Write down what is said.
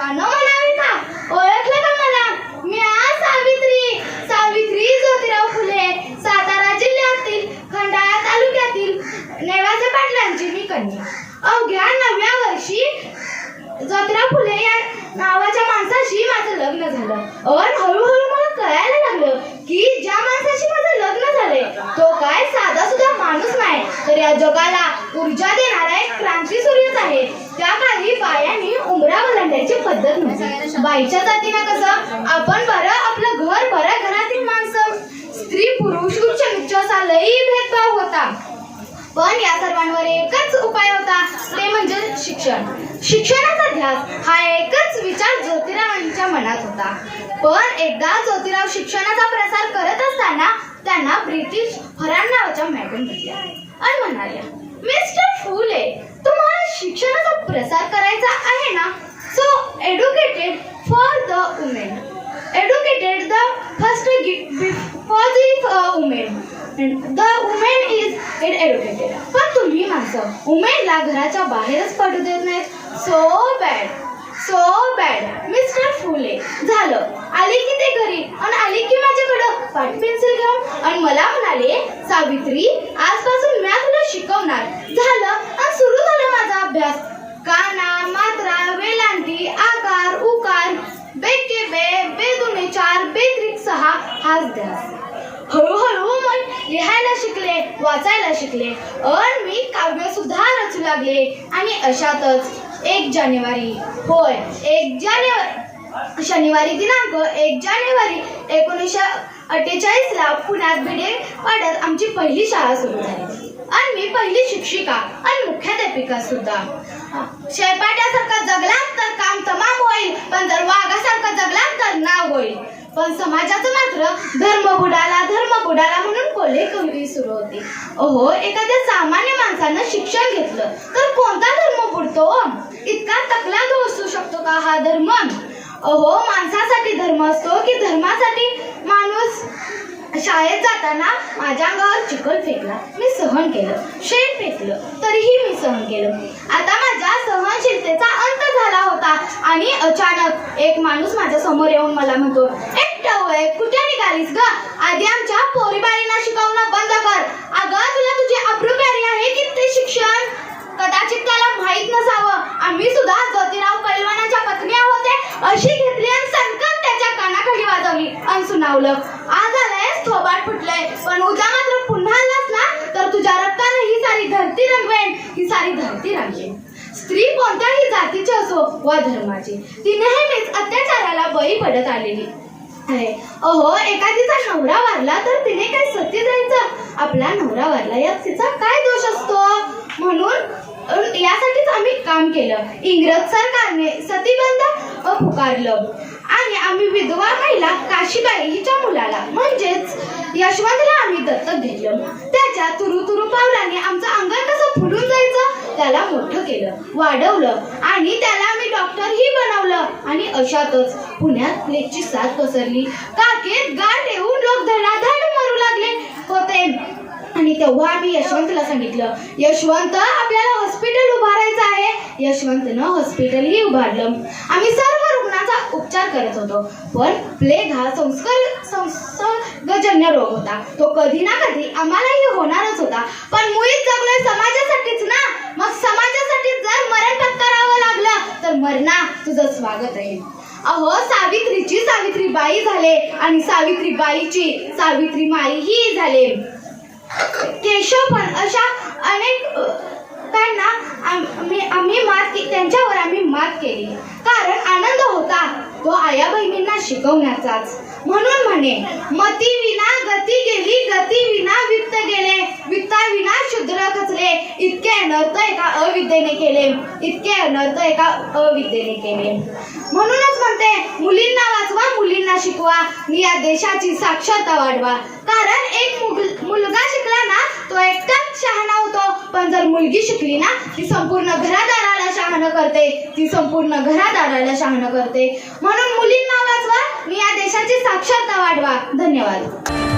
मानव म्हणावे का ओळखलं का मला? मी आज सावित्री सावित्री ज्योतिराव फुले सातारा जिल्ह्यातील खंडाळा तालुक्यातील नेवासे पाटलांची मी कन्या. अवघ्या नव्या वर्षी ज्योतिराव फुले या नावाच्या माणसाशी माझं लग्न झालं. अन हळूहळू मला कळायला लागलं की ज्या माणसाशी माझं लग्न झालंय तो काय साधा सुद्धा माणूस नाही. तर या जगाला पद्धत नव्हती. बाईच्या जातीनं कसं आपण बरं आपलं घर बरं घरातील माणसं स्त्री पुरुष उच्च लई भेदभाव होता. पण या सर्वांवर एकच उपाय होता ते म्हणजे शिक्षण. शिक्षणाचा ध्यास हा एकच विचार ज्योतिरावांच्या मनात होता. पण एकदा ज्योतिराव शिक्षणाचा प्रसार करत असताना त्यांना ब्रिटिश फरान नावाच्या मॅडम भेटल्या आणि म्हणाल्या मिस्टर फुले तुम्हाला शिक्षणाचा प्रसार करायचा आहे ना? So educated for the women. Educated the first for the uh, women. The women is get educated. पण तुम्ही माणसं वुमेनला घराच्या बाहेरच पडू देत नाहीत. So bad so bad mister Phule झालं. आले की ते घरी? आणि आले की माझ्याकडं? पाठ पेन्सिल घेऊन? आणि मला म्हणाले सावित्री आजपासून मी हाच हळूहळू मग लिहायला शिकले वाचायला शिकले. अन मी काव्य सुद्धा रचू लागले. आणि अशातच एक जानेवारी. होय एक जानेवारी. शनिवारी दिनांक एक जानेवारी एकोणीसशे अठ्ठेचाळीसला पुण्यात भिडे वाड्यात आमची पहिली शाळा सुरू झाली. आणि मी पहिली शिक्षिका आणि मुख्याध्यापिका सुद्धा शेपाट्यासारखा जगलात तर काम तमाम होईल पण जर वाघासारखा जगलात तर नाव होईल. पण समाजाचं मात्र धर्म बुडाला धर्म बुडाला म्हणून कोल्हे कवी सुरू होती. अहो एखाद्या सामान्य माणसानं शिक्षण घेतलं तर कोणता धर्म बुडतो? इतका तकला असू शकतो का हा धर्म? अहो माणसासाठी धर्म असतो की धर्मासाठी? माणूस शाळेत जाताना माझ्या अंगावर चिखल फेकला. मी सहन केलं. शेण फेकलं. तरीही मी सहन केलं. आता माझ्या सहनशीलतेचा अंत झाला होता आणि अचानक एक माणूस माझ्यासमोर येऊन मला म्हणतो हो, एक कुठे निघालीस ग? आधी आमच्या पोरीबाळींना शिकवणं बंद कर. अगं तुला तुझी अब्रू प्यारी आहे की ते शिक्षण? कदाचित त्याला माहीत नसावं. आम्ही सुद्धा ज्योतिराव पैलवानाच्या पत्नी आहोत अशी घेतली आणि संकट त्याच्या कानाखाली वाजवली आणि सुनावलं. आज आलाय थोबाड फुटलंय. पण उद्या मात्र पुन्हा आलास ना तर तुझ्या रक्ताने ही सारी धरती रंगवेन. ही सारी धरती रंगवेन. स्त्री कोणत्याही जातीची असो वा धर्माची ती नेहमीच अत्याचाराला बळी पडत आलेली. आहे अहो एखादीचा नवरा वारला तर तिने काय सती जायचं आपला नवरा वारला यात तिचा काय दोष असतो? म्हणून यासाठीच आम्ही काम केलं. इंग्रज सरकारने सतीबंध पुकारलं. आम्ही विधवा महिला काशीबाई हिच्या मुलाला. म्हणजेच यशवंतला आम्ही दत्तक घेतलं. त्याच्या तुरु तुरु पावलाने आमचं अंगण कसं फुलून जायचं त्याला मोठं केलं वाढवलं आणि त्याला आम्ही डॉक्टरही बनवलं. आणि अशातच पुण्यात प्लेगची साथ पसरली. काकेत गाठ येऊन लोक धडाधड मरू लागले. होते. आणि तेव्हा आम्ही यशवंतला सांगितलं यशवंत आपल्याला हॉस्पिटल उभारायचं आहे. यशवंतनं हॉस्पिटलही उभारलं. आम्ही सर्व उपचार करत होतो. पण प्लेग हा संस्कार संसर्गजन्य रोग होता. तो कधी ना कधी आम्हालाही होणारच होता. पण मुळीच जगलोय समाजासाठीच ना? मग समाजासाठी जर मरण पत्करावं लागलं तर मरणा तुझं स्वागत आहे. अहो सावित्रीची सावित्रीबाई झाले आणि सावित्रीबाईची सावित्री माईही झाले. केशव पण अशा अनेक त्यांना आम्ही आम्ही मात त्यांच्यावर आम्ही मात केली. कारण होता तो आया बहिणींना शिकवण्याचाच. म्हणून म्हणे मती विना गती गेली गती विना वित्त गेले वित्ता विना शुद्र खचले इतके अनर्थ एका अविद्येने केले इतके अनर्थ एका अविद्येने केले. म्हणूनच म्हणते मुलींना वाचवा मुलींना शिकवा आणि या देशाची साक्षरता वाढवा. कारण एक मुलगा शिकला ना तो एकटाच शहाणा होतो. पण जर मुलगी शिकली ना ती संपूर्ण घरादाराला शहाणं करते. ती संपूर्ण घरादाराला शहाणं करते. म्हणून मुलींना वाचवा मी या देशाची साक्षरता वाढवा. धन्यवाद.